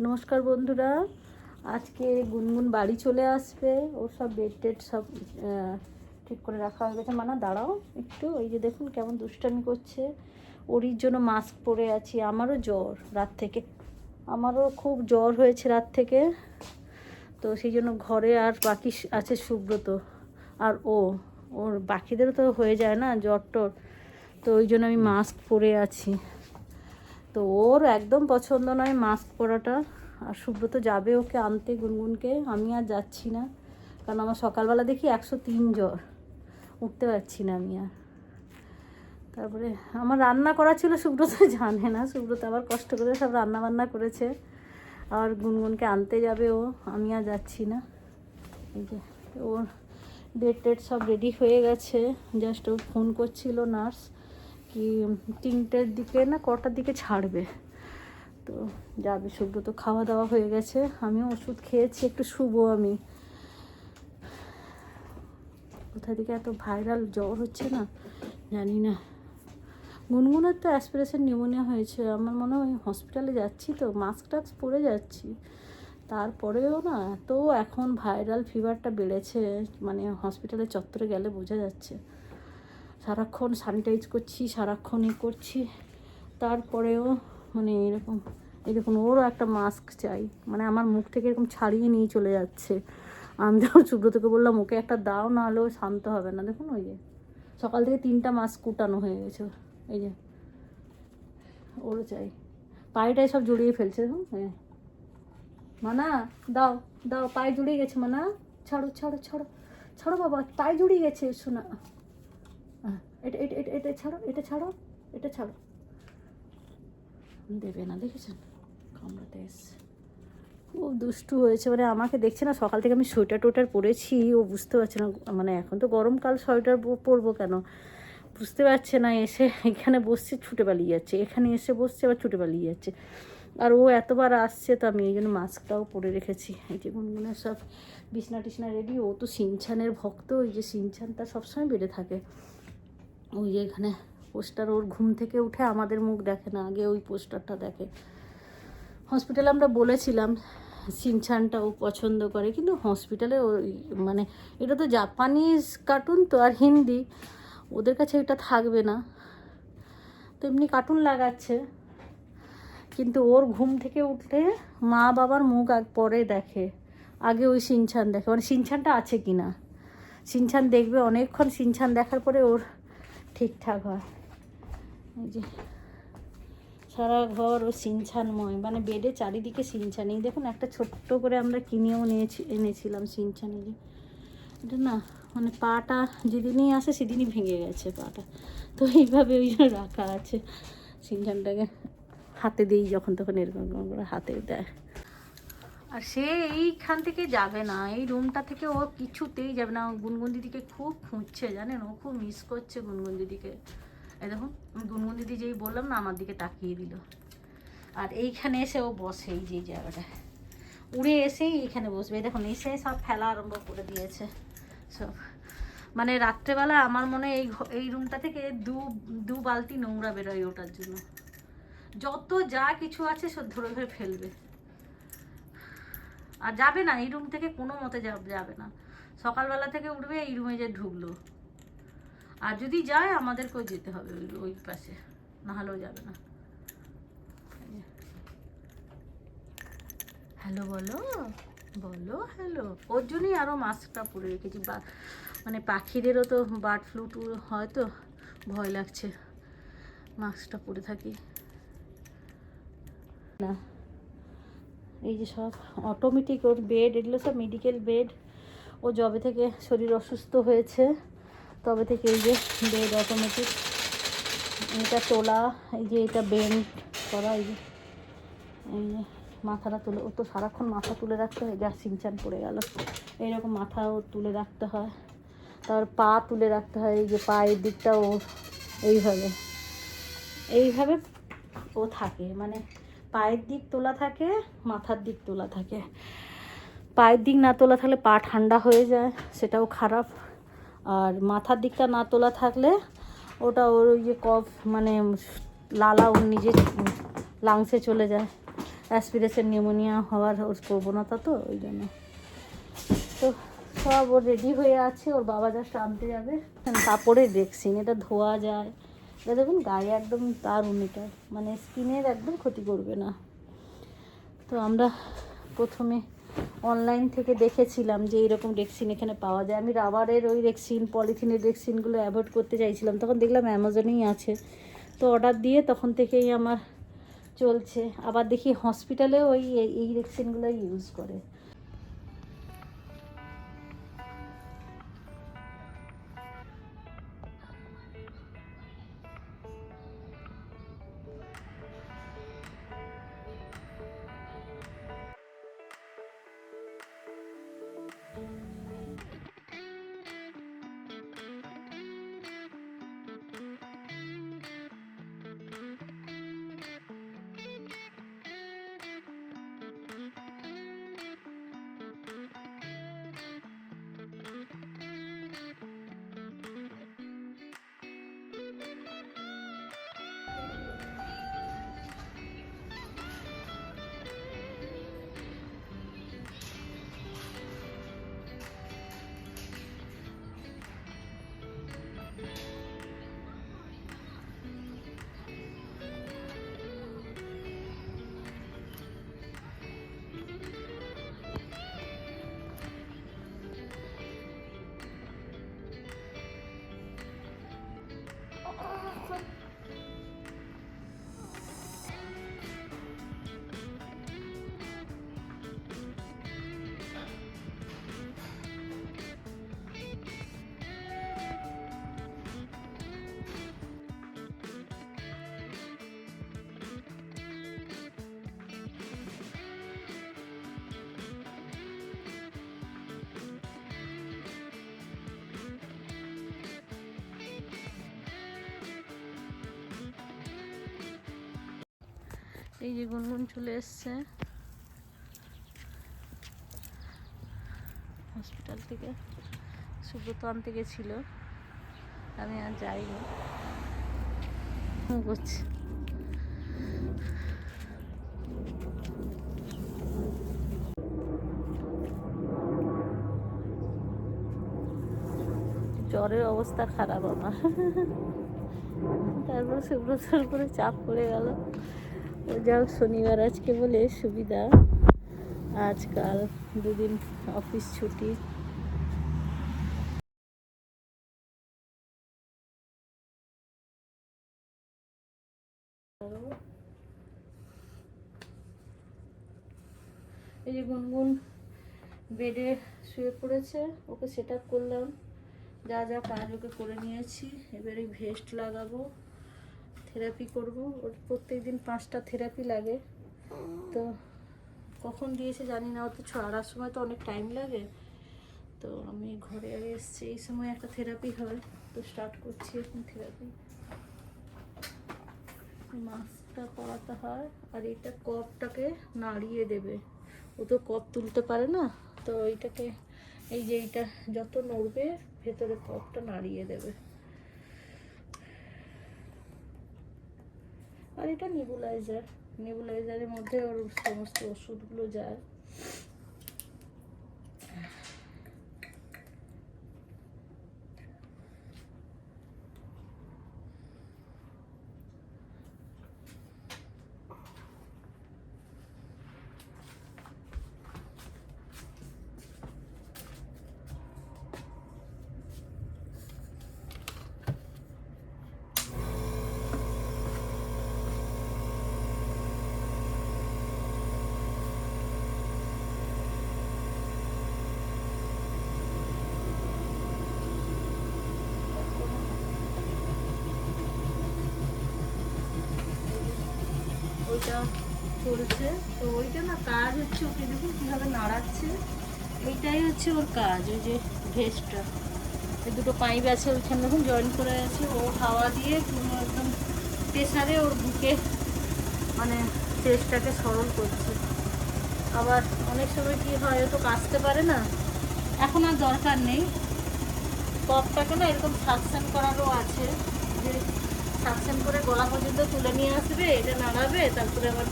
নমস্কার বন্ধুরা। আজকে গুনগুন বাড়ি চলে আসবে। ওর সব বেড টেড সব ঠিক করে রাখা হয়ে গেছে। মানা, দাঁড়াও একটু। ওই যে দেখুন কেমন দুষ্টামি করছে। ওরির জন্য মাস্ক পরে আছি। আমারও জ্বর রাত থেকে। আমারও খুব জ্বর হয়েছে রাত থেকে। তো সেই জন্য ঘরে আর বাকি আছে সুব্রত। আর ও, ওর বাকিদেরও তো হয়ে যায় না জ্বর টর তো ওই জন্য আমি মাস্ক পরে আছি। তো ওর একদম পছন্দ নয় মাস্ক পরাটা। আর সুব্রত যাবে ওকে আনতে গুনগুনকে, আমি আর যাচ্ছি না। কারণ আমার সকালবেলা দেখি একশো তিন জ্বর। উঠতে পারছি না আমি আর। তারপরে আমার রান্না করা ছিল, সুব্রত জানে না। সুব্রত আবার কষ্ট করে সব রান্না বান্না করেছে। আর গুনগুনকে আনতে যাবে ও, আমি আর যাচ্ছি না। এই যে ওর বেড টেড সব রেডি হয়ে গেছে। জাস্ট ও ফোন করছিল নার্স কি তিনটের দিকে না কটার দিকে ছাড়বে। তো যাবে সুব্রত খাওয়া দাওয়া হয়ে গেছে। আমিও ওষুধ খেয়েছি, একটু শুবো আমি। কোথা থেকে এত ভাইরাল জ্বর হচ্ছে না? জানি না। গুনগুনের তো অ্যাসপিরেশন নিউমোনিয়া হয়েছে। আমার মনে হয় হসপিটালে যাচ্ছি তো মাস্ক টাস্ক পরে যাচ্ছি। তারপরেও না এত এখন ভাইরাল ফিভারটা বেড়েছে মানে হসপিটালে চত্বরে গেলে বোঝা যাচ্ছে। সারাক্ষণ স্যানিটাইজ করছি, সারাক্ষণ করছি। তারপরেও মানে এরকম এরকম ওরও একটা মাস্ক চাই। মানে আমার মুখ থেকে এরকম ছাড়িয়ে নিয়ে চলে যাচ্ছে। আমি যখন সুব্রতকে বললাম, ওকে একটা দাও না হলেও শান্ত হবে না। দেখুন ওই যে, সকাল থেকে তিনটা মাস্ক কুটানো হয়ে গেছে। এই যে, ওরও চাই। পায়েটায় সব জড়িয়ে ফেলছে, দেখুন হ্যাঁ মানা, দাও দাও, পায়ে জড়িয়ে গেছে মানা। ছাড়ো ছাড়ো ছাড়ো। ছাড়ো বাবা, পায়ে জড়িয়ে গেছে শোনা এটা এটা এটা এটা ছাড়ো এটা ছাড়ো এটা ছাড়ো। দেবে না, দেখেছেন? কামড়াতে এসছে। খুব দুষ্টু হয়েছে মানে আমাকে দেখছে না, সকাল থেকে আমি সোয়েটার টোয়েটার পরেছি, ও বুঝতে পারছে না মানে এখন তো গরমকাল, সোয়েটার পরবো কেন? বুঝতে পারছে না, এসে এখানে বসছে, ছুটে পালিয়ে যাচ্ছে। এখানে এসে বসছে, আবার ছুটে পালিয়ে যাচ্ছে। আর ও এতবার আসছে, তো আমি এই জন্য মাস্কটাও পরে রেখেছি। এই যে গুনগুনের সব বিছনা টিছনা রেডি, ও তো সিনছানের ভক্ত ওই যে সিনছানটা সবসময় বেড়ে থাকে। ওই এখানে পোস্টার, ওর ঘুম থেকে উঠে আমাদের মুখ দেখে না, আগে ওই পোস্টারটা দেখে। হসপিটালে আমরা বলেছিলাম সিনছানটা ও পছন্দ করে, কিন্তু হসপিটালে ওই মানে এটা তো জাপানিজ কার্টুন তো, আর হিন্দি। ওদের কাছে এটা থাকবে না। তো এমনি কার্টুন লাগাচ্ছে। কিন্তু ওর ঘুম থেকে উঠলে মা বাবার মুখ আগ পরে দেখে, আগে ওই সিনছান দেখে। মানে সিনছানটা আছে কি না সিনছান দেখবে, অনেকক্ষণ সিনছান দেখার পরে ওর ঠিকঠাক হয়। এই যে সারা ঘর ও সিনছানময় মানে বেডে চারিদিকে সিনছান এই দেখুন, একটা ছোট্ট করে আমরা কিনেও নিয়েছি, এনেছিলাম সিনছান এই যে। এটা না মানে পাটা যেদিনই আসে সেদিনই ভেঙে গেছে পাটা। তো এইভাবে ওই জন্য রাখা আছে সিনছানটাকে। হাতে দিই যখন, তখন এরকম করে হাতে দেয়। আর সে এইখান থেকে যাবে না, এই রুমটা থেকে ও কিছুতেই যাবে না। গুনগুন দিদিকে খুব খুঁজছে, জানেন? ও খুব মিস করছে গুনগুন দিদিকে। এই দেখুন গুনগুন দিদি যেই বললাম না, আমার দিকে তাকিয়ে দিল। আর এইখানে এসে ও বসে, এই যে জায়গাটায়। উড়ে এসেই এইখানে বসবে। এই দেখুন, এসে সব ফেলা আরম্ভ করে দিয়েছে। সব। মানে রাত্রেবেলা আমার মনে এই এই রুমটা থেকে দু দু বালতি নোংরা বেরোয় ওটার জন্য। যত যা কিছু আছে সব ধরে ধরে ফেলবে। আর যাবে না, এই রুম থেকে কোনো মতে যাব- না। সকালবেলা থেকে উঠবে, এই রুমে যে ঢুকলো। আর যদি যায়, আমাদেরকেও যেতে হবে ওই ওই পাশে। না হলেও যাবে না। হ্যালো, বলো। বলো, হ্যালো। ওর জন্যই আরও মাস্কটা পরে রেখেছি। বা মানে পাখিদেরও তো বার্ড ফ্লু টু হয় তো, ভয় লাগছে। মাস্কটা পরে থাকি। না। এই যে সব অটোমেটিক ওর বেড এগুলো সব মেডিকেল বেড ও যবে থেকে শরীর অসুস্থ হয়েছে, তবে থেকে এই যে বেড অটোমেটিক এটা তোলা, এই যে এটা বেন্ড করা, এই যে এই যে মাথাটা তুলে, ও তো সারাক্ষণ মাথা তুলে রাখতে হয় যা সিনচান পড়ে গেল। এইরকম মাথাও তুলে রাখতে হয়। তারপর পা তুলে রাখতে হয়, এই যে পায়ের দিকটা ও এইভাবে। এইভাবে ও থাকে মানে পায়ের দিক তোলা থাকে, মাথার দিক তোলা থাকে। পায়ের দিক না তোলা থাকলে পা ঠান্ডা হয়ে যায়, সেটাও খারাপ। আর মাথার দিকটা না তোলা থাকলে ওটা ওর ওই যে কফ মানে লালা ওর নিজের লাংসে চলে যায়। অ্যাসপিরেশন নিউমোনিয়া হওয়ার ওর প্রবণতা তো, ওই জন্য। তো সব ওর রেডি হয়ে আছে, ওর বাবা জাস্ট আনতে যাবে। কাপড়ের ভ্যাকসিন এটা ধোয়া যায়। এটা দেখুন গায়ে একদম দারুণ এটা। মানে স্কিনের একদম ক্ষতি করবে না। তো আমরা প্রথমে অনলাইন থেকে দেখেছিলাম যে এইরকম রেক্সিন এখানে পাওয়া যায়। আমি রাবারের ওই রেক্সিন পলিথিনের রেক্সিনগুলো অ্যাভয়েড করতে চাইছিলাম। তখন দেখলাম অ্যামাজনেই আছে। তো অর্ডার দিয়ে তখন থেকেই আমার চলছে। আবার দেখি হসপিটালেও ওই এই- এই রেক্সিনগুলো ইউজ করে। এই যে গুনগুন চলে এসছে। হসপিটাল থেকে সুব্রত আনতে গেছিল। আমি আর যাইনি। করছি জ্বরের অবস্থা খারাপ আমার। তারপর সুব্রতর উপরে চাপ পড়ে গেল। যাও শনিবার আজকে বলে সুবিধা। আজকাল দুদিন অফিস ছুটি। এই যে গুনগুন বেডে শুয়ে পড়েছে, ওকে সেট করলাম। যা যা কাজ ওকে করে নিয়েছি, এবারে ভেস্ট লাগাবো। থেরাপি করব। ওর প্রত্যেক দিন পাঁচটা থেরাপি লাগে। তো কখন দিয়েছে জানি না অত ছড়ার সময় তো অনেক টাইম লাগে। তো আমি ঘরে আগে এসেছি, এই সময় একটা থেরাপি হয়। তো স্টার্ট করছি এখন থেরাপি মাস্কটা পরাতে হয়, আর এটা কপটাকে নাড়িয়ে দেবে। ও তো কপ তুলতে পারে না, তো এইটাকে, এই যে এইটা যত নড়বে, ভেতরে কপটা নাড়িয়ে দেবে। আর এটা নেবুলাইজার নেবুলাইজারের মধ্যে ওর সমস্ত ওষুধগুলো যায়। ওইটা চলছে তো ওইটা না কাজ হচ্ছে, ওকে দেখুন কীভাবে নাড়াচ্ছে। এইটাই হচ্ছে ওর কাজ, ওই যে ভেস্টটা। এই দুটো পাইপ আছে ওইখানে, দেখুন জয়েন করে আছে। ও হাওয়া দিয়ে পুরো একদম প্রেশারে ওর বুকে মানে চেস্টটাকে সরল করছে। আবার অনেক সময় কি হয়, ও তো কাচতে পারে না। এখন আর দরকার নেই। কপটাকে না এরকম সাকশন করারও আছে, যে সাকশন করে গলা পর্যন্ত তুলে নিয়ে আসবে, এটা নাড়াবে, তারপরে আবার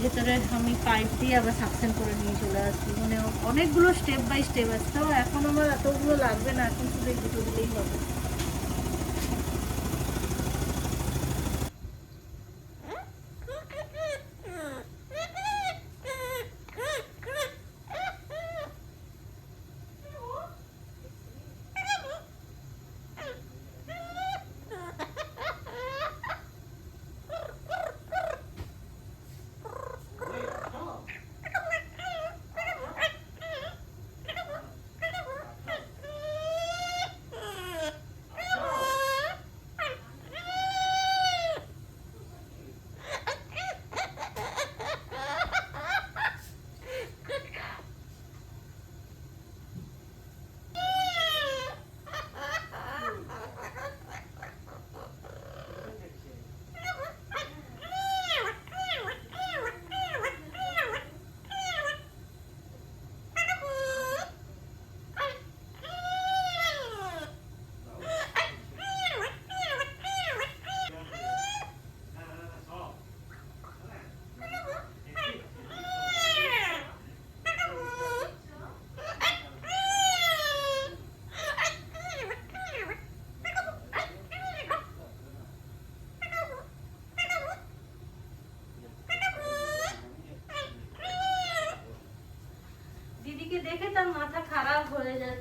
ভেতরে আমি পাইপ দিয়ে আবার সাকশন করে নিয়ে চলে আসব। মানে অনেকগুলো স্টেপ বাই স্টেপ আছে এখন আমার এতগুলো লাগবে না এখন শুধু দুটো দিলেই হবে।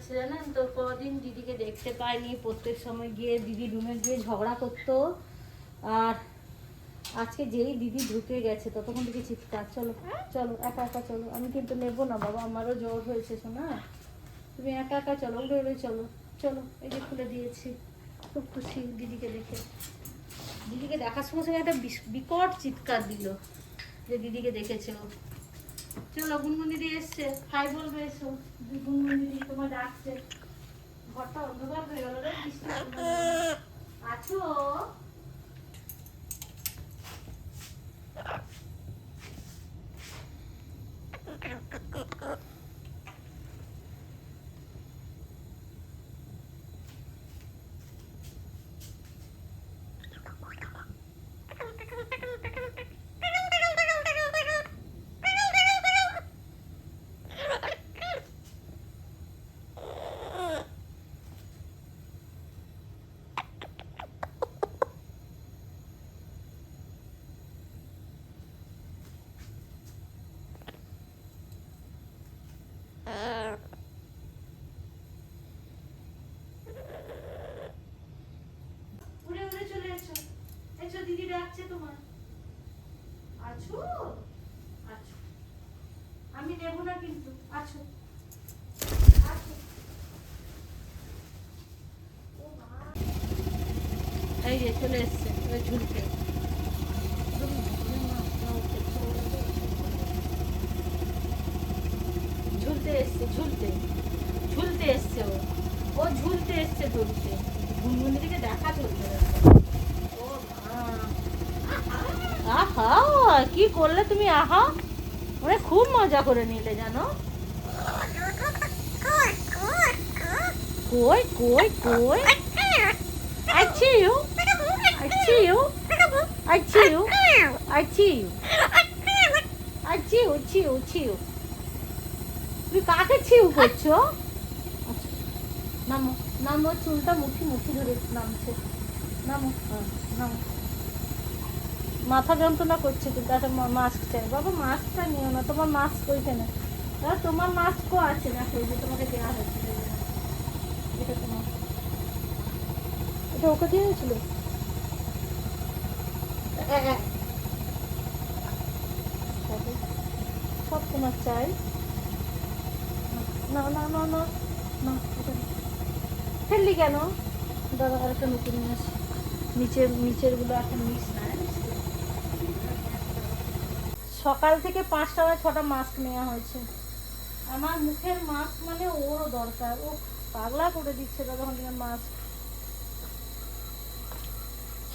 যাচ্ছে জানেন? তো কদিন দিদিকে দেখতে পাইনি, প্রত্যেক সময় গিয়ে দিদি রুমে গিয়ে ঝগড়া করতো। আর আজকে যেই দিদি ঢুকে গেছে, ততক্ষণ থেকে চিৎকার। চলো চলো, একা একা চলো। আমি কিন্তু নেব না, বাবা, আমারও জ্বর হয়েছে, শোনা? তুমি একা একা চলো উড়ে উড়ে চলো। চলো, এই যে খুলে দিয়েছি। খুব খুশি দিদিকে দেখে। দিদিকে দেখার সময় সঙ্গে একটা বিকট চিৎকার দিল যে দিদিকে দেখেছে। ও চলো গুনগুন দিদি এসছে। হাই বলবে, এসো। গুনগুন দিদি তোমার ডাকছে। ঘরটা অন্ধকার হয়ে গেল রে আছো উড়ে উড়ে চলে এসো এসো দিদি ডাকছে তোমার আছো আছো আমি নেব না কিন্তু আছো আছো ও মা। এই যে চলে এসছে, ওই ঝুলতে ঝুলতে এসছে, ঝুলতে। ঝুলতে এসছে ও। ও ঝুলতে এসছে, ঝুলতে। ঘুমঘুনি দিকে দেখা মা। আহা, কি করলে তুমি, আহা? মানে খুব মজা করে নিলে, জানো? কই কই কই? I you. I you. I you. I. তুমি কাকে ছিউ করছ নামো নামো চুলটা মুঠি মুঠি ধরে নামছে নামো হ্যাঁ, নামো মাথা যন্ত্রণা করছে কিন্তু একটা মাস্ক চাই বাবা মাস্কটা নিও না তোমার মাস্ক ওইখানে তোমার মাস্কও আছে দেখো এই যে তোমাকে দেওয়া হয়েছে এই যে। এটা তোমার এটা ওকে দিয়েছিল সব তোমার চাই। না না না না না ফেললি কেন? দাদা আর একটা নতুন নিয়ে আসি। নিচের নিচেরগুলো এখন মিস না সকাল থেকে পাঁচটা বা ছটা মাস্ক নেওয়া হয়েছে। আমার মুখের মাস্ক মানে ওরও দরকার। ও পাগলা করে দিচ্ছে দাদা ওখানে মাস্ক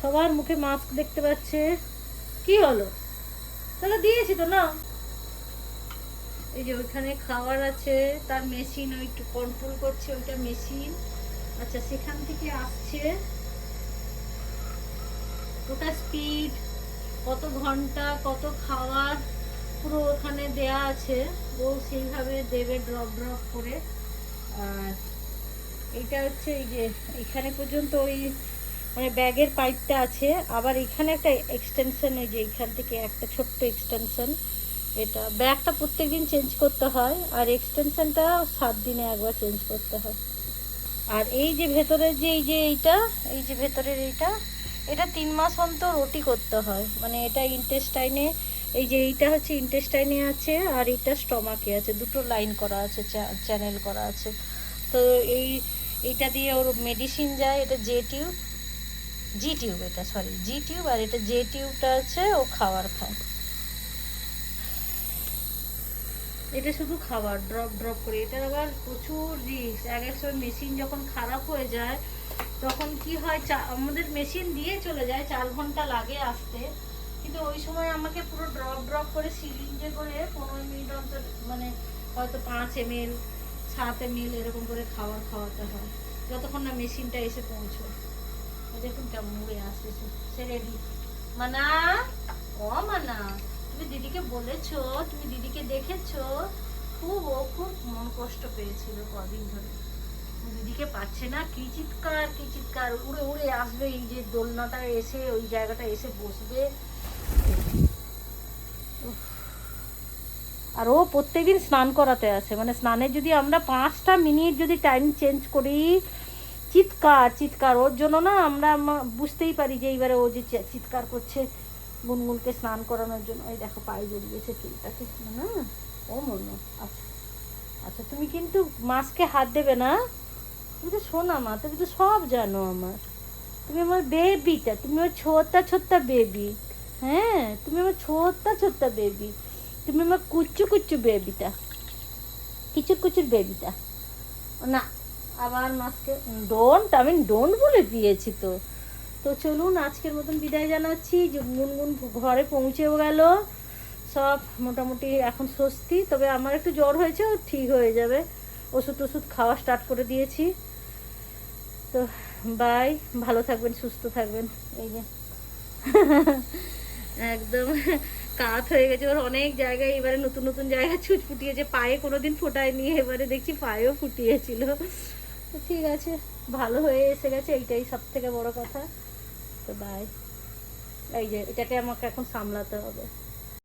সবার মুখে মাস্ক দেখতে পাচ্ছে। কি হলো? তাহলে দিয়েছি তো, না? এই যে ওইখানে খাবার আছে, তার মেশিন ওই একটু কন্ট্রোল করছে, ওইটা মেশিন আচ্ছা সেখান থেকে আসছে। ওটা স্পিড কত ঘণ্টা, কত খাওয়ার, পুরো ওখানে দেয়া আছে। ও সেইভাবে দেবে ড্রপ ড্রপ করে। আর এইটা হচ্ছে এই যে, এখানে পর্যন্ত ওই মানে ব্যাগের পাইপটা আছে, আবার এখানে একটা এক্সটেনশন ওই যে এখান থেকে একটা ছোট্ট এক্সটেনশন এটা ব্যাগটা প্রত্যেকদিন চেঞ্জ করতে হয়, আর এক্সটেনশনটা সাত দিনে একবার চেঞ্জ করতে হয়। আর এই যে ভেতরের যে, এই যে এইটা, এই যে ভেতরের এইটা, এটা তিন মাস অন্তর রুটি করতে হয়। মানে এটা ইন্টেস্টাইনে এই যে এইটা হচ্ছে ইন্টেস্টাইনে আছে, আর এটা স্টমাকে আছে। দুটো লাইন করা আছে চ্যানেল করা আছে। তো এই, এইটা দিয়ে ওর মেডিসিন যায়, এটা জে টিউব জি টিউব এটা সরি জি টিউব আর এটা জে টিউবটা আছে, ও খাবার খায়। এটা শুধু খাবার ড্রপ ড্রপ করে। এটার আবার প্রচুর রিস্ক এক এক সময় মেশিন যখন খারাপ হয়ে যায়, তখন কি হয়, চা- আমাদের মেশিন দিয়ে চলে যায়, চার ঘণ্টা লাগে আসতে। কিন্তু ওই সময় আমাকে পুরো ড্রপ ড্রপ করে সিরিঞ্জে করে পনেরো মিনিট অন্তর মানে হয়তো পাঁচ এম এল সাত এম এল এরকম করে খাবার খাওয়াতে হয়। যতক্ষণ না মেশিনটা এসে পৌঁছয়। খুব ও খুব মন কষ্ট পেয়েছিল কদিন ধরে। দিদিকে পাচ্ছে না? কি চিৎকার কি চিৎকার? উড়ে উড়ে আসবে এই যে দোলনাটা এসে, ওই জায়গাটা এসে বসবে। আর ও প্রত্যেকদিন স্নান করাতে আসে। মানে স্নানের যদি আমরা পাঁচটা মিনিট যদি টাইম চেঞ্জ করি চিৎকার চিৎকার। ওর জন্য না আমরা বুঝতেই পারি যে এইবারে ও যে চিৎকার করছে গুনগুনকে স্নান করানোর জন্য। ওই দেখো পায়ে জড়িয়েছে চুলটাকে। না, ও মনে আচ্ছা। আচ্ছা তুমি কিন্তু মাস্কে হাত দেবে না। তুমি তো শোনা মা, তুমি তো সব জানো আমার। তুমি আমার বেবিটা, তুমি আমার ছোট্টা ছোট্টা বেবি। হ্যাঁ তুমি আমার ছোট্টা ছোট্টা বেবি। তুমি আমার কুচু কুচু বেবিটা। কিচুর, কুচুর বেবিটা। না আবার মাস্কে ডোন্ট আমি ডোন্ট বলে দিয়েছি তো। তো চলুন, আজকের মতন বিদায় জানাচ্ছি। যে গুনগুন ঘরে পৌঁছেও গেল। সব মোটামুটি এখন স্বস্তি, তবে আমার একটু জ্বর হয়েছে, ও ঠিক হয়ে যাবে। ওষুধ টষুধ খাওয়া স্টার্ট করে দিয়েছি। তো বাই ভালো থাকবেন, সুস্থ থাকবেন। এই যে। একদম কাত হয়ে গেছে ওর অনেক জায়গায় এবারে নতুন নতুন জায়গায় ছুট ফুটিয়েছে। পায়ে কোনোদিন ফোটায়নি, এবারে দেখছি পায়েও ফুটিয়েছিল। তো ঠিক আছে, ভালো হয়ে এসে গেছে, এইটাই সব থেকে বড় কথা। তো বাই এই যে, এটাকে আমাকে এখন সামলাতে হবে।